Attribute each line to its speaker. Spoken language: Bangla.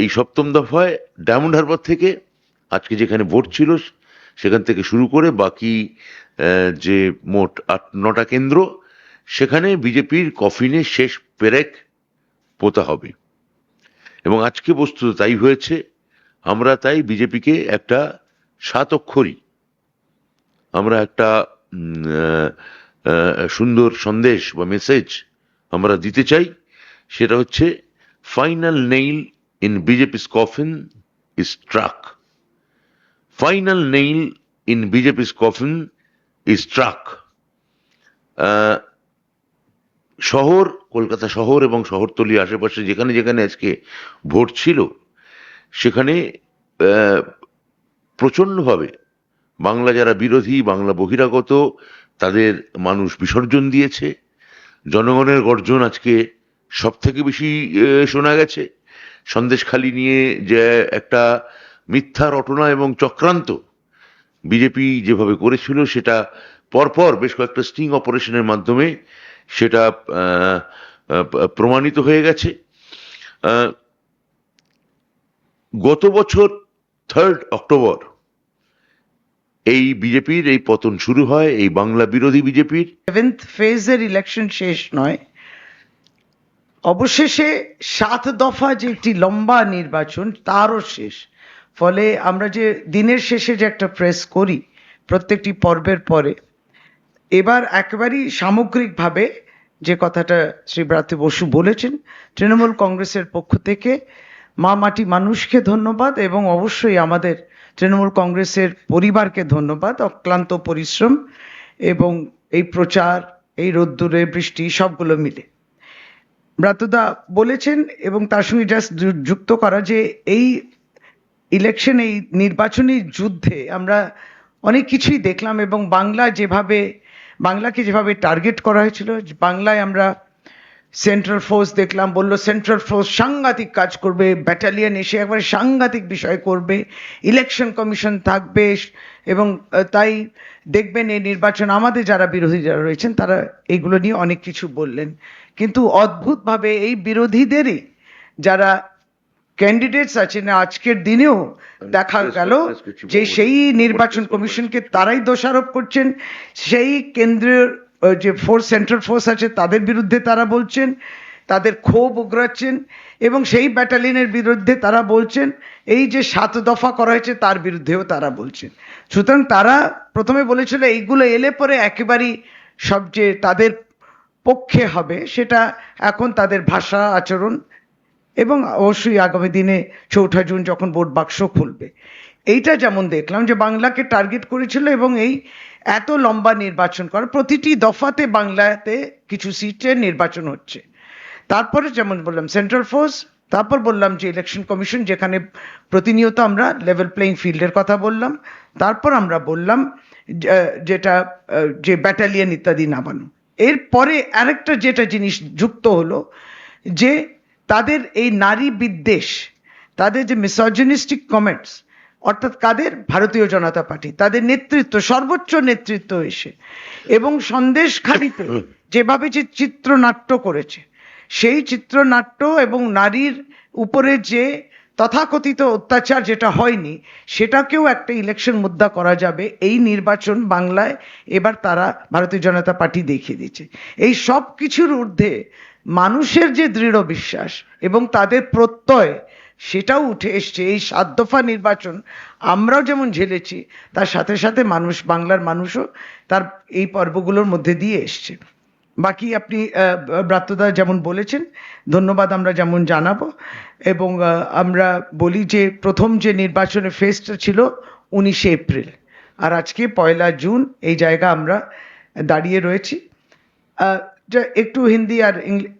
Speaker 1: এই সপ্তম দফায় ডায়মন্ড হারবার থেকে আজকে যেখানে ভোট ছিল, সেখান থেকে শুরু করে বাকি যে মোট আট, নটা কেন্দ্র, সেখানে বিজেপির কফিনে শেষ পেরেক পোতা হবে। এবং আজকে বস্তুত তাই হয়েছে, আমরা তাই বিজেপিকে একটা সাত অক্ষরী আমরা একটা সুন্দর সন্দেশ বা মেসেজ আমরা দিতে চাই, সেটা হচ্ছে final nail in BJP's coffin is track final nail in BJP's coffin is track শহর, কলকাতা শহর এবং শহরতলি আশেপাশে যেখানে যেখানে আজকে ভোট ছিল, সেখানে প্রচণ্ডভাবে বাংলা যারা বিরোধী, বাংলা বহিরাগত, তাদের মানুষ বিসর্জন দিয়েছে। জনগণের গর্জন আজকে সব থেকে বেশি শোনা গেছে? সন্দেশখালি নিয়ে যে একটা মিথ্যা রটনা এবং চক্রান্ত বিজেপি যেভাবে করেছিল, সেটা পরপর বেশ কয়েকটা স্টিং অপারেশনের মাধ্যমে সেটা প্রমাণিত হয়ে গেছে। গত বছর থার্ড অক্টোবর এই বিজেপির এই পতন শুরু হয়, এই বাংলা বিরোধী বিজেপির।
Speaker 2: সেভেন্থ ফেজের ইলেকশন শেষ নয়। অবশেষে সাত দফা যে একটি লম্বা নির্বাচন, তারও শেষ। ফলে আমরা যে দিনের শেষে যে একটা প্রেস করি প্রত্যেকটি পর্বের পরে, এবার একেবারেই সামগ্রিকভাবে যে কথাটা শ্রী ব্রাত্য বসু বলেছেন, তৃণমূল কংগ্রেসের পক্ষ থেকে মা মাটি মানুষকে ধন্যবাদ এবং অবশ্যই আমাদের তৃণমূল কংগ্রেসের পরিবারকে ধন্যবাদ, অক্লান্ত পরিশ্রম এবং এই প্রচার, এই রোদ্দুরে, বৃষ্টি, সবগুলো মিলে। ব্রাতদা বলেছেন এবং তার সঙ্গে জাস্ট যুক্ত করা যে এই ইলেকশন এই নির্বাচনী যুদ্ধে আমরা অনেক কিছুই দেখলাম এবং বাংলা যেভাবে, বাংলাকে যেভাবে টার্গেট করা হয়েছিল, বাংলায় আমরা সেন্ট্রাল ফোর্স দেখলাম বলল সেন্ট্রাল ফোর্স সাংঘাতিক কাজ করবে ব্যাটালিয়ান এসে একবারে সাংঘাতিক বিষয় করবে ইলেকশন কমিশন থাকবে এবং তাই দেখবেন এই নির্বাচন আমাদের যারা বিরোধী যারা রয়েছেন তারা এইগুলো নিয়ে অনেক কিছু বললেন। কিন্তু অদ্ভুতভাবে এই বিরোধীদেরই যারা ক্যান্ডিডেটস আছেন আজকের দিনেও দেখা গেল যে সেই নির্বাচন কমিশনকে তারাই দোষারোপ করছেন সেই কেন্দ্রীয় আহ, যে ফোর্স সেন্ট্রাল ফোর্স আছে, তাদের বিরুদ্ধে তারা বলছেন, তাদের ক্ষোভ উগরাচ্ছেন এবং সেই ব্যাটালিয়নের বিরুদ্ধে তারা বলছেন, এই যে সাত দফা করা হয়েছে তার বিরুদ্ধেও তারা বলছেন। সুতরাং তারা প্রথমে বলেছিল এইগুলো এলে পরে একেবারেই সব যে তাদের পক্ষে হবে, সেটা এখন তাদের ভাষা, আচরণ এবং অবশ্যই আগামী দিনে চৌঠা জুন যখন ভোট বাক্স খুলবে। এইটা যেমন দেখলাম যে বাংলাকে টার্গেট করেছিল এবং এই এত লম্বা নির্বাচন করা প্রতিটি দফাতে বাংলাতে কিছু সিটের নির্বাচন হচ্ছে। তারপরে যেমন বললাম সেন্ট্রাল ফোর্স তারপর বললাম যে ইলেকশন কমিশন যেখানে প্রতিনিয়ত আমরা লেভেল প্লেইং ফিল্ডের কথা বললাম, তারপর আমরা বললাম যেটা যে ব্যাটালিয়ন ইত্যাদি নামানো। এরপরে আরেকটা যেটা জিনিস যুক্ত হলো যে তাদের এই নারী বিদ্বেষ, তাদের যে মিসোজিনিস্টিক কমেন্টস অর্থাৎ কাদের? ভারতীয় জনতা পার্টি। তাদের নেতৃত্ব সর্বোচ্চ নেতৃত্ব এসে। এবং সন্দেশখালিতে যেভাবে যে চিত্রনাট্য করেছে সেই চিত্রনাট্য এবং নারীর উপরে যে তথাকথিত অত্যাচার যেটা হয়নি সেটাকেও একটা ইলেকশন মুদ্রা করা যাবে। এই নির্বাচন বাংলায় এবার তারা ভারতীয় জনতা পার্টি দেখিয়ে দিচ্ছে এই সব কিছুর ঊর্ধ্বে মানুষের যে দৃঢ় বিশ্বাস এবং তাদের প্রত্যয় সেটাও উঠে এসছে। এই সাত দফা নির্বাচন আমরাও যেমন ঝেলেছি, তার সাথে সাথে মানুষ, বাংলার মানুষও তার এই পর্বগুলোর মধ্যে দিয়ে এসছে। বাকি আপনি ব্রাত্যদা যেমন বলেছেন, ধন্যবাদ আমরা যেমন জানাব। এবং আমরা বলি যে প্রথম যে নির্বাচনের ফেসটা ছিল উনিশে এপ্রিল। আর আজকে পয়লা জুন এই জায়গা আমরা দাঁড়িয়ে রয়েছি। একটু হিন্দি আর